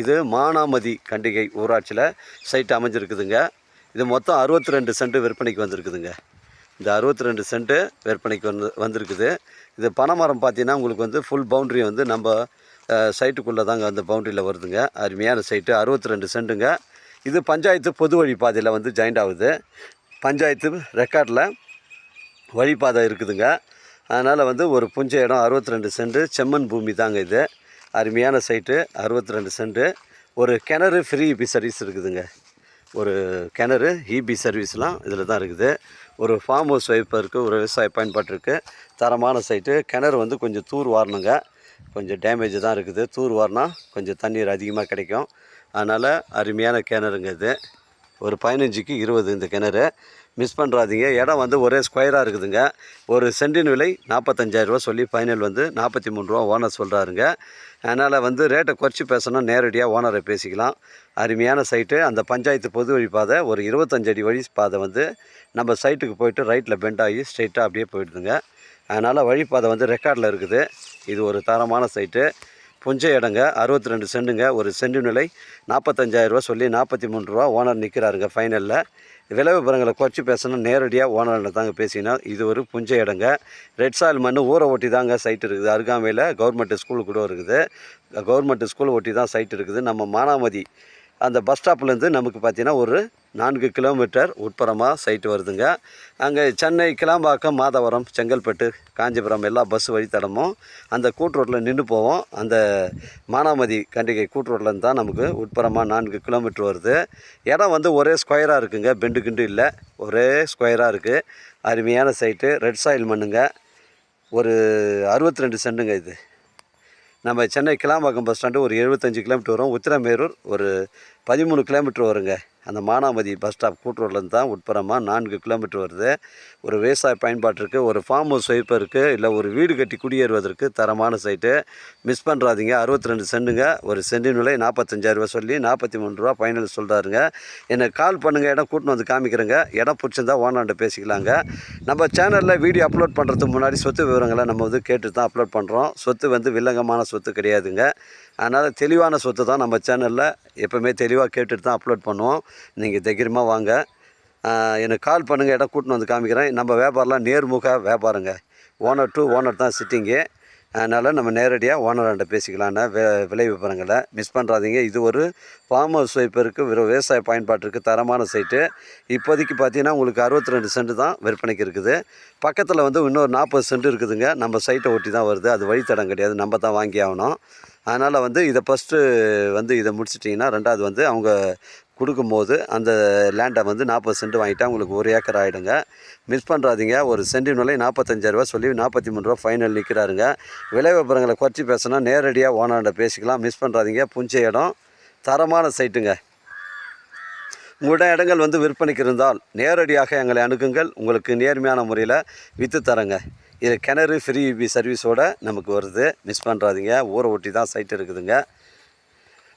இது மானாமதி கண்டிகை ஊராட்சியில் சைட் அமைஞ்சிருக்குதுங்க. இது மொத்தம் அறுபத்தி ரெண்டு சென்ட் விற்பனைக்கு வந்திருக்குதுங்க. இந்த அறுபத்தி ரெண்டு சென்ட்டு விற்பனைக்கு வந்து வந்திருக்குது. இது பனைமரம் பார்த்தீங்கன்னா உங்களுக்கு வந்து ஃபுல் பவுண்ட்ரி வந்து நம்ம சைட்டுக்குள்ளே தாங்க அந்த பவுண்ட்ரியில் வருதுங்க. அருமையான சைட்டு அறுபத்தி ரெண்டு சென்ட்டுங்க. இது பஞ்சாயத்து பொது வழி பாதையில் வந்து ஜாயிண்ட் ஆகுது. பஞ்சாயத்து ரெக்கார்டில் வழிபாதை இருக்குதுங்க. அதனால் வந்து ஒரு புஞ்ச இடம் அறுபத்தி ரெண்டு சென்ட்டு செம்மண் பூமி தாங்க இது. அருமையான சைட்டு அறுபத்தி ரெண்டு சென்ட்டு ஒரு கிணறு ஃப்ரீ இபி சர்வீஸ் இருக்குதுங்க. ஒரு கிணறு இபி சர்வீஸ்லாம் இதில் தான் இருக்குது. ஒரு ஃபார்ம் ஹவுஸ் வைப்பருக்கு ஒரு விவசாய பயன்பாட்டிற்கு தரமான சைட்டு கிணறு வந்து கொஞ்சம் தூர் வாரணுங்க. கொஞ்சம் டேமேஜ் தான் இருக்குது. தூர் வாரினா கொஞ்சம் தண்ணீர் அதிகமாக கிடைக்கும். அதனால் அருமையான கிணறுங்க இது. ஒரு பதினஞ்சுக்கு இருபது இந்த கிணறு. மிஸ் பண்ணுறாதீங்க இடம் வந்து ஒரே ஸ்கொயராக இருக்குதுங்க. ஒரு சென்டின் விலை நாற்பத்தஞ்சாயிரரூவா சொல்லி ஃபைனல் வந்து நாற்பத்தி மூணு ரூபா ஓனர் சொல்கிறாருங்க அதனால் வந்து ரேட்டை குறைச்சி பேசணும் நேரடியாக ஓனரை பேசிக்கலாம். அருமையான சைட்டு அந்த பஞ்சாயத்து பொது வழி பாதை ஒரு இருபத்தஞ்சடி வழி பாதை வந்து நம்ம சைட்டுக்கு போயிட்டு ரைட்டில் பெண்ட் ஆகி ஸ்ட்ரைட்டாக அப்படியே போயிடுதுங்க. அதனால் வழிப்பாதை வந்து ரெக்கார்டில் இருக்குது. இது ஒரு தரமான சைட்டு புஞ்ச இடங்க அறுபத்தி ரெண்டு சென்டுங்க ஒரு சென்டு நிலை நாற்பத்தஞ்சாயிரரூவா சொல்லி நாற்பத்தி மூணு ரூபா ஓனர் நிற்கிறாருங்க ஃபைனலில். விலை விவரங்களை குறைச்சி பேசணும் நேரடியாக ஓனர்கிட்ட தாங்க பேசினோம் இது ஒரு புஞ்ச இடங்க ரெட் சாயில் மண் ஊரை ஒட்டி தாங்க சைட் இருக்குது. அருகாமையில் கவர்மெண்ட் ஸ்கூல் கூட இருக்குது. கவர்மெண்ட் ஸ்கூல் ஒட்டி தான் சைட் இருக்குது. நம்ம மானாமதி அந்த பஸ் ஸ்டாப்லேருந்து நமக்கு பார்த்தீங்கன்னா ஒரு நான்கு கிலோமீட்டர் உட்புறமாக சைட்டு வருதுங்க. அங்கே சென்னை கிளாம்பாக்கம் மாதவரம் செங்கல்பட்டு காஞ்சிபுரம் எல்லா பஸ் வழித்தடமும் அந்த கூட்டுரோட்டில் நின்று போவோம். அந்த மானாமதி கண்டிகை கூட்ரோட்லேருந்து தான் நமக்கு உட்புறமாக நான்கு கிலோமீட்டர் வருது. இடம் வந்து ஒரே ஸ்கொயராக இருக்குங்க. பெண்டு கிண்டு இல்லை. ஒரே ஸ்கொயராக இருக்குது அருமையான சைட்டு ரெட் சாயில் மண்ணுங்க. ஒரு அறுபத்தி ரெண்டு சென்ட்டுங்க இது. நம்ம சென்னை கிளாம்பாக்கம் பஸ் ஸ்டாண்டு ஒரு எழுபத்தஞ்சு கிலோமீட்டர் வரும். உத்திரமேரூர் ஒரு பதிமூணு கிலோமீட்டர் வருங்க. அந்த மானாமதி பஸ் ஸ்டாப் கூட்டுரோட்லேருந்து தான் உட்புறமாக நான்கு கிலோமீட்டர் வருது. ஒரு விவசாய பயன்பாட்டிற்கு ஒரு ஃபார்ம் ஹவுஸ் வைப்பதற்கு இல்லை ஒரு வீடு கட்டி குடியேறுவதற்கு தரமான சைட்டு. மிஸ் பண்ணுறாதீங்க அறுபத்தி ரெண்டு சென்ட்டுங்க ஒரு சென்டின் விலை நாற்பத்தஞ்சாயிரரூவா சொல்லி நாற்பத்தி மூணு ரூபா ஃபைனல் சொல்கிறாருங்க எனக்கு கால் பண்ணுங்கள் இடம் கூட்டின்னு வந்து காமிக்கிறேங்க. இடம் பிடிச்சிருந்தா ஓனாண்ட பேசிக்கலாங்க. நம்ம சேனலில் வீடியோ அப்லோட் பண்ணுறதுக்கு முன்னாடி சொத்து விவரங்களை நம்ம வந்து கேட்டு தான் அப்லோட் பண்ணுறோம் சொத்து வந்து வில்லங்கமான சொத்து கிடையாதுங்க. அதனால் தெளிவான சொத்து தான் நம்ம சேனலில். எப்போவுமே தெளிவாக கேட்டுட்டு தான் அப்லோட் பண்ணுவோம். நீங்கள் தைரியமாக வாங்க. எனக்கு கால் பண்ணுங்கள் இடம் கூட்டின்னு வந்து காமிக்கிறேன். நம்ம வியாபாரம்லாம் நேர்முக வியாபாரங்க. ஓனர் டு ஓனர் தான் சிட்டிங்கு அதனால் நம்ம நேரடியாக ஓனராண்ட பேசிக்கலாம்னா வே விலை விவரங்களை மிஸ் பண்ணுறாதீங்க இது ஒரு ஃபார்ம் ஹவுஸ் வைப்பருக்கு வெறும் விவசாய பயன்பாட்டிற்கு தரமான சைட்டு இப்போதைக்கு பார்த்தீங்கன்னா உங்களுக்கு அறுபத்தி ரெண்டு சென்ட் தான் விற்பனைக்கு இருக்குது. பக்கத்தில் வந்து இன்னொரு நாற்பது சென்ட் இருக்குதுங்க. நம்ம சைட்டை ஒட்டி தான் வருது. அது வழித்தடம் கிடையாது. நம்ம தான் வாங்கி ஆகணும். அதனால் வந்து இதை ஃபஸ்ட்டு வந்து இதை முடிச்சிட்டிங்கன்னா ரெண்டாவது வந்து அவங்க கொடுக்கும்போது அந்த லேண்டை வந்து நாற்பது சென்ட் வாங்கிட்டா உங்களுக்கு ஒரு ஏக்கர் ஆகிடுங்க மிஸ் பண்ணுறாதீங்க ஒரு சென்டின் விலை நாற்பத்தஞ்சாயிரரூவா சொல்லி நாற்பத்தி மூணு ரூபா ஃபைனல் நிற்கிறாருங்க விலை விவரங்களை குறைச்சி பேசினா நேரடியாக ஓனர்கிட்ட பேசிக்கலாம். மிஸ் பண்ணுறாதீங்க புஞ்ச இடம். தரமான சைட்டுங்க உங்களிடம் இடங்கள் வந்து விற்பனைக்கு இருந்தால் நேரடியாக எங்களை அணுகுங்கள். உங்களுக்கு நேர்மையான முறையில் விற்று தரேங்க. இது கிணறு ஃப்ரீ சர்வீஸோடு நமக்கு வருது. மிஸ் பண்ணுறாதீங்க ஊரை ஒட்டி தான் சைட் இருக்குதுங்க.